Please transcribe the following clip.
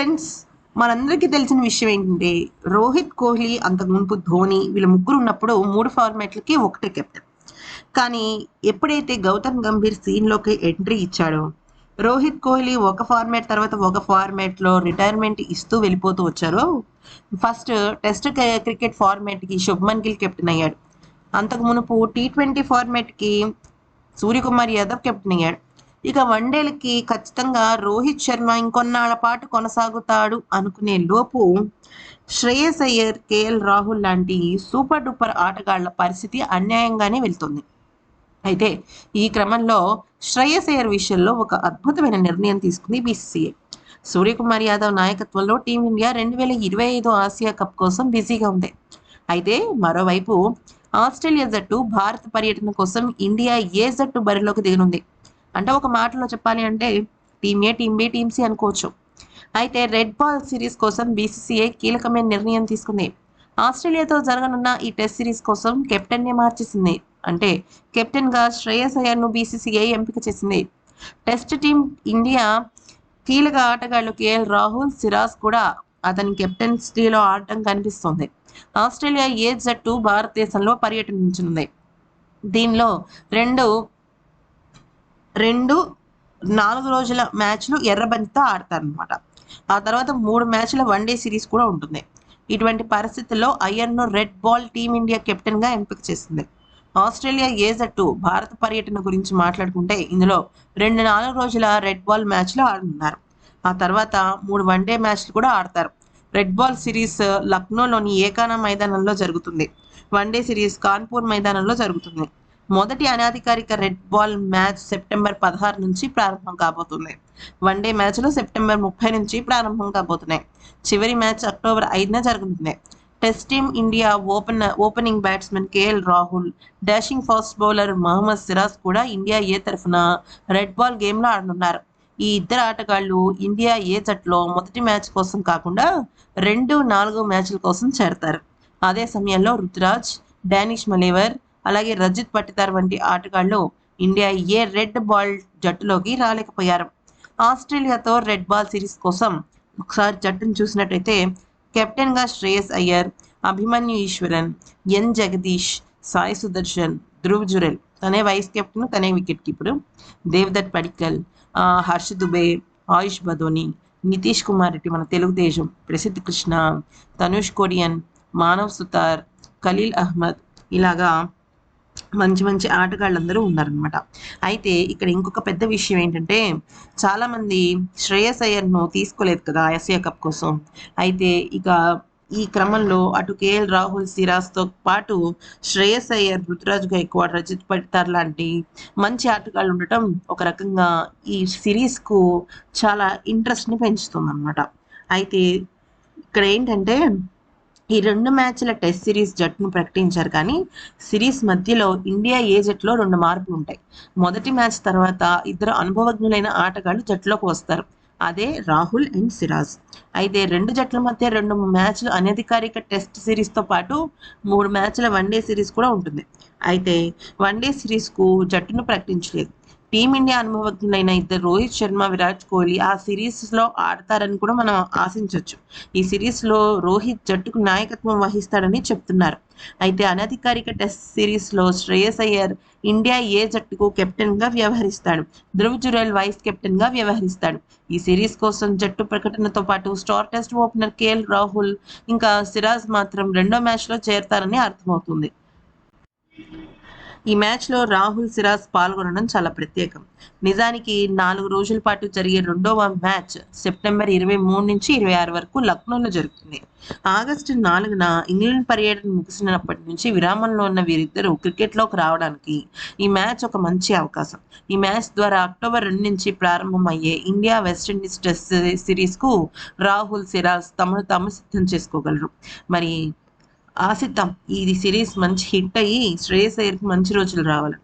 Friends మనందరికీ తెలిసిన విషయం ఏంటంటే రోహిత్ కోహ్లీ అంతకుముందు ధోని వీళ్ళ ముగ్గురు ఉన్నప్పుడు మూడు ఫార్మాట్లకి ఒకటే కెప్టెన్. కానీ ఎప్పుడైతే గౌతమ్ గంభీర్ సీన్లోకి ఎంట్రీ ఇచ్చాడో రోహిత్ కోహ్లీ ఒక ఫార్మాట్ తర్వాత ఒక ఫార్మాట్లో రిటైర్మెంట్ ఇస్తూ వెళ్ళిపోతూ వచ్చారో ఫస్ట్ టెస్ట్ క్రికెట్ ఫార్మాట్కి శుభ్మన్ గిల్ కెప్టెన్ అయ్యాడు. అంతకు మునుపు టీ ట్వంటీ ఫార్మాట్కి సూర్యకుమార్ యాదవ్ కెప్టెన్ అయ్యాడు. ఇక వన్డేలకి ఖచ్చితంగా రోహిత్ శర్మ ఇంకొన్నాళ్ళ పాటు కొనసాగుతాడు అనుకునే లోపు శ్రేయస్ అయ్యర్ కేఎల్ రాహుల్ లాంటి సూపర్ డూపర్ ఆటగాళ్ళ పరిస్థితి అన్యాయంగానే వెళ్తుంది. అయితే ఈ క్రమంలో శ్రేయస్ అయ్యర్ విషయంలో ఒక అద్భుతమైన నిర్ణయం తీసుకుంది బీసీసీఐ. సూర్యకుమార్ యాదవ్ నాయకత్వంలో టీమిండియా రెండు వేల ఇరవై ఐదు ఆసియా కప్ కోసం బిజీగా ఉంది. అయితే మరోవైపు ఆస్ట్రేలియా జట్టు భారత పర్యటన కోసం ఇండియా ఏ జట్టు బరిలోకి దిగనుంది. అంటే ఒక మాటలో చెప్పాలి అంటే team A team B team C అనుకోవచ్చు. అయితే రెడ్ బాల్ సిరీస్ కోసం బీసీసీఐ కీలకమైన నిర్ణయం తీసుకుంది. ఆస్ట్రేలియాతో జరగనున్న ఈ టెస్ట్ సిరీస్ కోసం కెప్టెన్ని మార్చేసింది. అంటే కెప్టెన్గా శ్రేయస్ అయ్యర్ను బీసీసీఐ ఎంపిక చేసింది. టెస్ట్ టీం ఇండియా కీలక ఆటగాళ్ళు కేఎల్ రాహుల్ సిరాజ్ కూడా అతని కెప్టెన్సీలో ఆడటం కనిపిస్తోంది. ఆస్ట్రేలియా ఏ జట్టు భారతదేశంలో పర్యటించనుంది దీనిలో రెండు రెండు నాలుగు రోజుల మ్యాచ్లు ఎర్రబంతితో ఆడతారనమాట ఆ తర్వాత మూడు మ్యాచ్ల వన్ డే సిరీస్ కూడా ఉంటుంది. ఇటువంటి పరిస్థితుల్లో అయ్యర్ను రెడ్ బాల్ టీమిండియా కెప్టెన్గా ఎంపిక చేసింది. ఆస్ట్రేలియా ఏ జట్టు భారత పర్యటన గురించి మాట్లాడుకుంటే ఇందులో రెండు నాలుగు రోజుల రెడ్ బాల్ మ్యాచ్లు ఆడనున్నారు. ఆ తర్వాత మూడు వన్ డే మ్యాచ్లు కూడా ఆడతారు. రెడ్ బాల్ సిరీస్ లక్నోలోని ఏకానా మైదానంలో జరుగుతుంది. వన్ డే సిరీస్ కాన్పూర్ మైదానంలో జరుగుతుంది. మొదటి అనాధికారిక రెడ్ బాల్ మ్యాచ్ సెప్టెంబర్ పదహారు నుంచి ప్రారంభం కాబోతుంది. వన్డే మ్యాచ్లు సెప్టెంబర్ ముప్పై నుంచి ప్రారంభం కాబోతున్నాయి. చివరి మ్యాచ్ అక్టోబర్ ఐదున జరుగుతుంది test team India open opening batsmen KL Rahul dashing fast bowler Mohammed Siraj కూడా ఇండియా ఏ తరఫున రెడ్ బాల్ గేమ్లో ఆడనున్నారు. ఈ ఇద్దరు ఆటగాళ్ళు ఇండియా ఏ జట్లో మొదటి మ్యాచ్ కోసం కాకుండా రెండు నాలుగు మ్యాచ్ల కోసం చేరతారు. అదే సమయంలో రుతురాజ్ డానిష్ మలేవర్ అలాగే రజిత్ పట్టిదార్ వంటి ఆటగాళ్ళు ఇండియా ఏ రెడ్ బాల్ జట్టులోకి రాలేకపోయారు. ఆస్ట్రేలియాతో రెడ్ బాల్ సిరీస్ కోసం ఒకసారి జట్టును చూసినట్టయితే కెప్టెన్గా శ్రేయస్ అయ్యర్ అభిమన్యు ఈశ్వరన్ ఎన్ జగదీష్ సాయి సుదర్శన్ ధ్రువ్ జురెల్ తనే వైస్ కెప్టెన్ తనే వికెట్ కీపర్. దేవదత్ పడిక్కల్ హర్ష దుబే ఆయుష్ బదోని నితీష్ కుమార్ రెడ్డి మన తెలుగుదేశం ప్రసిద్ధ్ కృష్ణ తనుష్ కొడియన్ మానవ్ సుతార్ ఖలీల్ అహ్మద్ ఇలాగా మంచి మంచి ఆటగాళ్ళందరూ ఉన్నారనమాట అయితే ఇక్కడ ఇంకొక పెద్ద విషయం ఏంటంటే చాలామంది శ్రేయస్ అయ్యర్ను తీసుకోలేదు కదా ఎస్ఏ కప్ కోసం. అయితే ఇక ఈ క్రమంలో అటు కేఎల్ రాహుల్ సిరాజ్తో పాటు శ్రేయస్ అయ్యర్ రుతురాజ్ గైక్వాడ్ రజిత్ పడితార్ లాంటి మంచి ఆటగాళ్ళు ఉండటం ఒక రకంగా ఈ సిరీస్కు చాలా ఇంట్రెస్ట్ని పెంచుతుంది అనమాట అయితే ఇక్కడ ఏంటంటే ఈ రెండు మ్యాచ్ల టెస్ట్ సిరీస్ జట్టును ప్రకటించారు కానీ సిరీస్ మధ్యలో ఇండియా ఏ జట్టులో రెండు మార్పులు ఉంటాయి. మొదటి మ్యాచ్ తర్వాత ఇద్దరు అనుభవజ్ఞులైన ఆటగాళ్ళు జట్టులోకి వస్తారు. అదే రాహుల్ అండ్ సిరాజ్. అయితే రెండు జట్ల మధ్య రెండు మ్యాచ్లు అనధికారిక టెస్ట్ సిరీస్తో పాటు మూడు మ్యాచ్ల వన్డే సిరీస్ కూడా ఉంటుంది. అయితే వన్డే సిరీస్కు జట్టును ప్రకటించలేదు. టీమిండియా అనుభవజ్ఞులైన ఇద్దరు రోహిత్ శర్మ విరాట్ కోహ్లీ ఆ సిరీస్లో ఆడతారని కూడా మనం ఆశించవచ్చు ఈ సిరీస్లో రోహిత్ జట్టుకు నాయకత్వం వహిస్తాడని చెప్తున్నారు. అయితే అనధికారిక టెస్ట్ సిరీస్లో శ్రేయస్ అయ్యర్ ఇండియా ఏ జట్టుకు కెప్టెన్గా వ్యవహరిస్తాడు? ధ్రువ్ జురేల్ వైస్ కెప్టెన్గా వ్యవహరిస్తాడు. ఈ సిరీస్ కోసం జట్టు ప్రకటనతో పాటు star test opener KL Rahul ఇంకా సిరాజ్ మాత్రం రెండో మ్యాచ్లో చేరతారని అర్థమవుతుంది. ఈ మ్యాచ్లో రాహుల్ సిరాజ్ పాల్గొనడం చాలా ప్రత్యేకం. నిజానికి నాలుగు రోజుల పాటు జరిగే రెండవ మ్యాచ్ సెప్టెంబర్ ఇరవై మూడు నుంచి ఇరవై ఆరు వరకు లక్నోలో జరుగుతుంది. ఆగస్టు నాలుగున ఇంగ్లాండ్ పర్యటన ముగిసినప్పటి నుంచి విరామంలో ఉన్న వీరిద్దరూ క్రికెట్లోకి రావడానికి ఈ మ్యాచ్ ఒక మంచి అవకాశం. ఈ మ్యాచ్ ద్వారా అక్టోబర్ రెండు నుంచి ప్రారంభమయ్యే ఇండియా వెస్టిండీస్ టెస్ట్ సిరీస్కు రాహుల్ సిరాజ్ తమను తాము సిద్ధం చేసుకోగలరు. మరి ఆశిద్దాం. ఇది సిరీస్ మంచి హిట్ అయ్యి శ్రేయస్ అయ్యర్కి మంచి రోజులు రావాలి